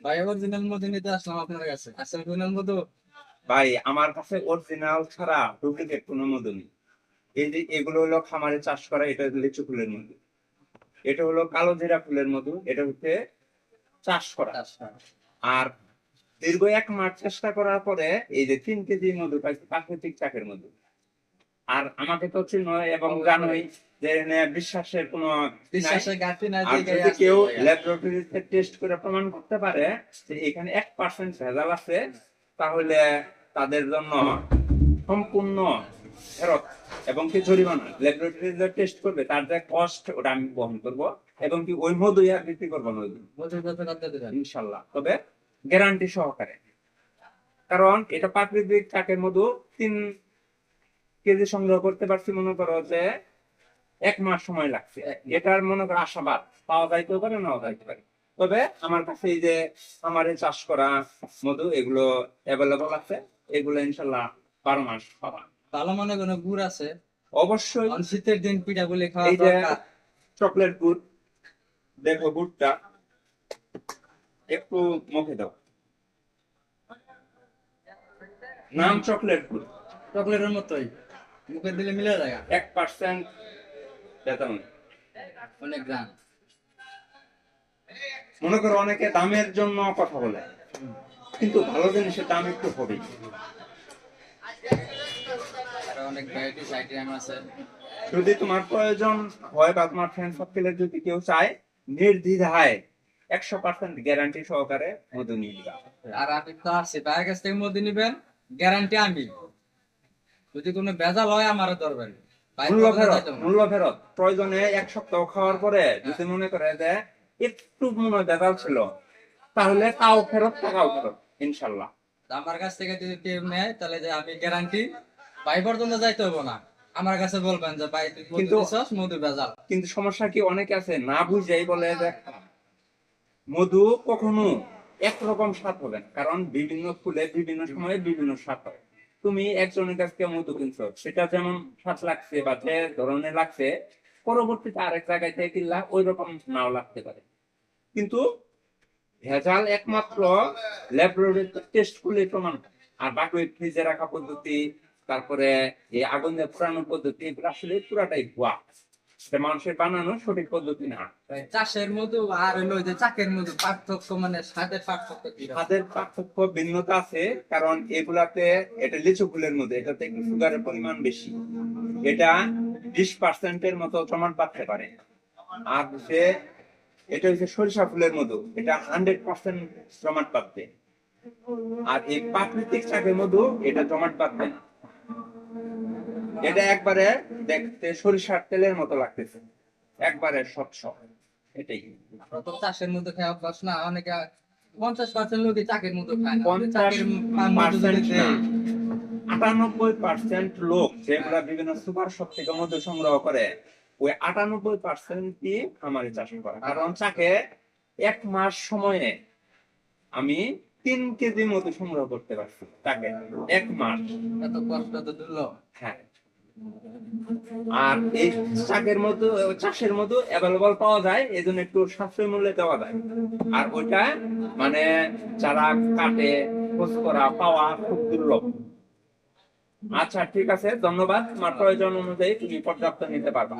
ভাই অরিজিনাল মধু নিতে আসলাম আপনার কাছে। আসলে অরিজিনাল মধু? ভাই আমার কাছে অরিজিনাল ছাড়া ডুপ্লিকেট কোনো মধু নেই। এই যে এগুলো হলো খামারে চাষ করা এটা লিচু ফুলের মধু। এটা হলো কালো জিরা ফুলের মধু এটা হচ্ছে চাষ করা। আর দীর্ঘ এক মাস চেষ্টা করার পরে এই যে তিন কেজি মধু পাইছি প্রাকৃতিক চাকের মধু। আর আমাকে তো চিনো এবং জানোই যে বিশ্বাসের কোনো বিশ্বাসের ঘাটতি না আর যদি কেউ ল্যাবরেটরিতে টেস্ট করে প্রমাণ করতে পারে যে এখানে এক পার্সেন্ট ভেজাল আছে তাহলে তাদের জন্য সম্পূর্ণ ফেরত এবং কি জরিমানা। ল্যাবরেটরিতে টেস্ট করবে তার যে কস্ট ওটা আমি বহন করব এবং কি ওই মধুই আর বিক্রি করব না ইনশাল্লাহ। তবে গ্যারান্টি সহকারে। কারণ এটা প্রাকৃতিক চাকের মধু তিন কেজি সংগ্রহ করতে পারছি মনে করো যে এক মাস সময় লাগছে। এটার মনে করো আশাবাদ। পাওয়া যাইতেও পারে নাও যাইতে পারে। তবে আমার কাছে এই যে আমারে চাষ করা মধু এগুলো অ্যাভেলেবল আছে। এগুলো ইনশাল্লাহ বারো মাস পাবা ভালো মনে কোনো গুড় আছে। অবশ্যই। শীতের দিন পিঠা গুলি খাওয়া এই যে চকলেট গুড় দেখো গুড়টা। একটু মুখে দাও। নাম চকলেট গুড়। চকলেটের মতোই। মুখে দিলে মিলে যায় এক পার্সেন্ট বেতন। অনেক গ্রাম মনে করো অনেকে দামের জন্য কথা বলে কিন্তু ভালো জিনিসের দাম একটু হবেই অনেক ভ্যারাইটিস আইটেম আছে। যদি তোমার প্রয়োজন হয় বা তোমার ফ্রেন্ড সার্কেলের যদি কেউ চায় নির্দ্বিধায় একশো পার্সেন্ট গ্যারান্টি সহকারে মধু নিয়ে আর আপনি তো আসছে ভাইয়ের কাছ থেকে মধু নিবেন গ্যারান্টি আমি। যদি কোনো ভেজাল হয় আমারও ধরবেন মূল্য ফেরত মূল্য ফেরত। প্রয়োজনে এক সপ্তাহ খাওয়ার পরে যদি মনে করে যে একটু মনে হয় ছিল তাহলে তাও ফেরত টাকাও ফেরত ইনশাল্লাহ। আমার কাছ থেকে যদি কেউ নেয় তাহলে যে আমি গ্যারান্টি ভাই পর্যন্ত যাইতে হব না। আমার কাছে বলবেন যে ভাই কিন্তু- মধু ভেজাল। কিন্তু সমস্যা কি অনেকে আছে না বুঝেই বলে যে মধু কখনো একরকম স্বাদ হবে না কারণ বিভিন্ন ফুলে বিভিন্ন সময়ে বিভিন্ন স্বাদ হয়। তুমি একজনের কাছ থেকে মধু কিনছো, সেটা যেমন সাত লাগছে বা যে ধরনের লাগছে, পরবর্তীতে আরেক জায়গায় থেকে কিনলা ওই রকম নাও লাগতে পারে। কিন্তু ভেজাল একমাত্র ল্যাবরেটরি টেস্ট করলে প্রমাণ। আর বাকি ফ্রিজে রাখা পদ্ধতি, তারপরে এই আগুন দিয়ে পুরানো পদ্ধতি আসলে পুরাটাই ভুয়া। মানুষের বানানো সঠিক পদ্ধতি না। চাষের মধু আর হলো যে চাকের মধু পার্থক্য মানে স্বাদের পার্থক্য স্বাদের পার্থক্য ভিন্নতা আছে কারণ এগুলাতে এটা লিচু ফুলের মধ্যে এটাতে একটু সুগারের পরিমাণ বেশি। এটা বিশ পার্সেন্টের মতো প্রমাণ পাচ্ছে পারে। আর সে এটা হচ্ছে সরিষা ফুলের মধু এটা হান্ড্রেড পার্সেন্ট প্রমাণ পাচ্ছে। আর এই প্রাকৃতিক চাকের মধু এটা প্রমাণ পাচ্ছে না। এটা একবারে দেখতে সরিষার তেলের মতো লাগতেছে। একবারে স্বচ্ছ। এটাই। তো চাষের মধু খাওয়া অভ্যাস না অনেকে পঞ্চাশ পার্সেন্ট লোকই চাকের খায় পঞ্চাশ পার্সেন্ট আটানব্বই পার্সেন্ট লোক যেগুলা বিভিন্ন সুপার শপ থেকে মধু সংগ্রহ করে ওই আটানব্বই পার্সেন্টই আমারে চাষ করে। কারণ চাকে এক মাস সময়ে আমি তিন কেজি মধু সংগ্রহ করতে পারছি তাকে এক মাস। এত কষ্ট তো হ্যাঁ। আর এই শাকের মতো, চাষের মতো অ্যাভেলেবল পাওয়া যায় এই জন্য একটু সাশ্রয় মূল্যে দেওয়া যায়। আর ওইটা মানে যারা কাটে, খোঁজ করা, পাওয়া খুব দুর্লভ। আচ্ছা ঠিক আছে, ধন্যবাদ। তোমার প্রয়োজন অনুযায়ী তুমি পর্যাপ্ত নিতে পারবা।